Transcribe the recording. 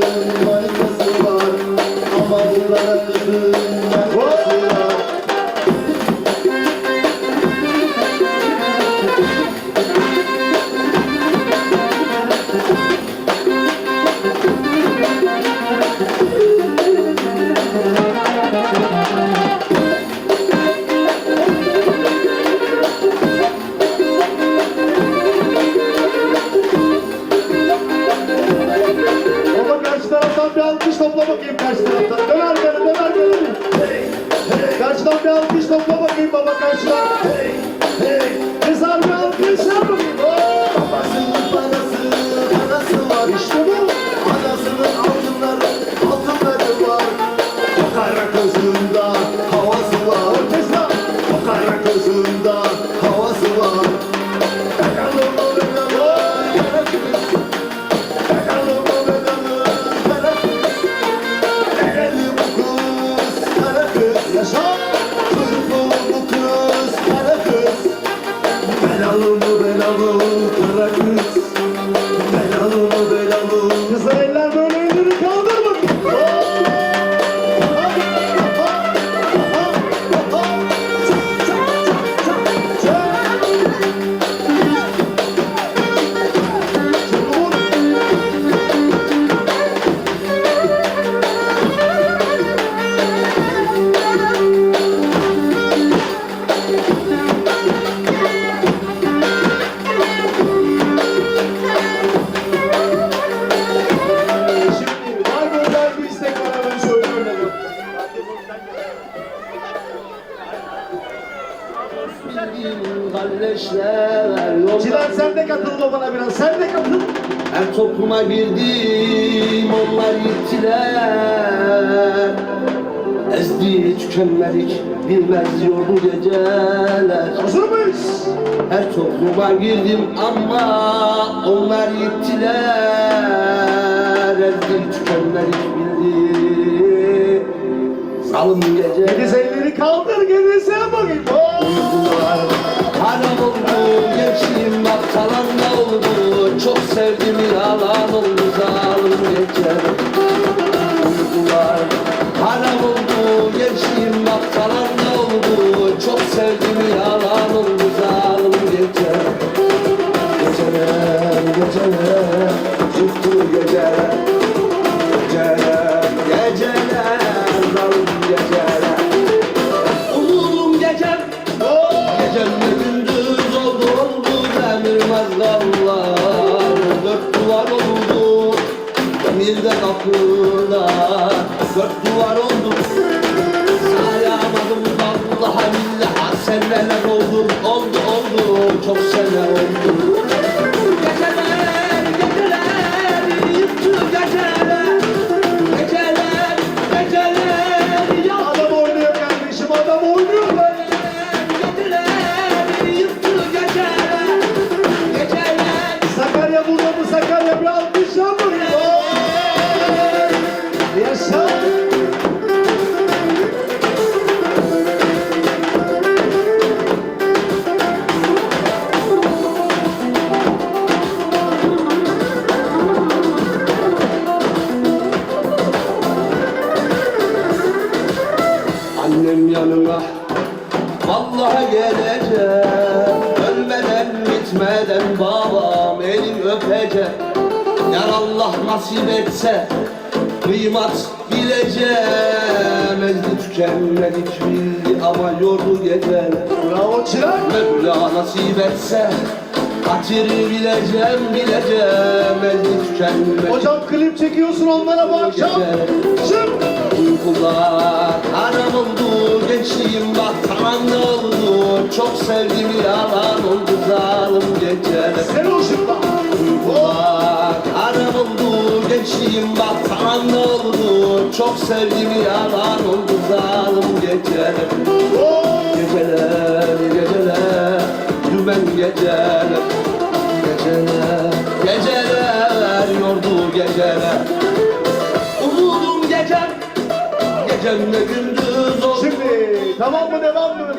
kızım, var kızı var. Ama bunlara kızım. palma! Çilen sen de katıl babana biraz. Sen de katıl. her topluma girdim onlar gittiler Ezdi tükenmedik bilmez yordu geceler Hazır mıyız? Her topluma girdim ama onlar gittiler Ezdi tükenmedik bildi Zalim gece Deniz elleri kaldır gençliğim bak kalan da oldu? Çok sevdim yalan oldu zalim geçer. Uykular haram oldu. Gençliğim bak kalan da oldu? Çok sevdim yalan demirde kapılar Dört duvar oldu sayamadım vallahi billahi. Seneler oldu oldu oldu. Çok sene oldu yanına Vallahi geleceğim Ölmeden gitmeden babam elin öpecek Yar Allah nasip etse Kıymat bileceğim Ezdi tükenmedik bildi ama yordu geceler Bravo Çırak. Mevla nasip etse Hatiri bileceğim bileceğim Ezdi tükenmedik Hocam klip çekiyorsun onlara bu akşam. Çık. Uykular gençliğim bak tamam ne oldu Çok sevdim yalan oldu zalim geceler. Sen hoşuma. Uykular haram oldu gençliğim bak tamam ne oldu Çok sevdim yalan oldu zalim geceler. Oh! Geceler geceler dümen geceler. Geceler geceler yordu geceler. Umudum gecem Gecemle gündüz oldu Şimdi tamam mı devam?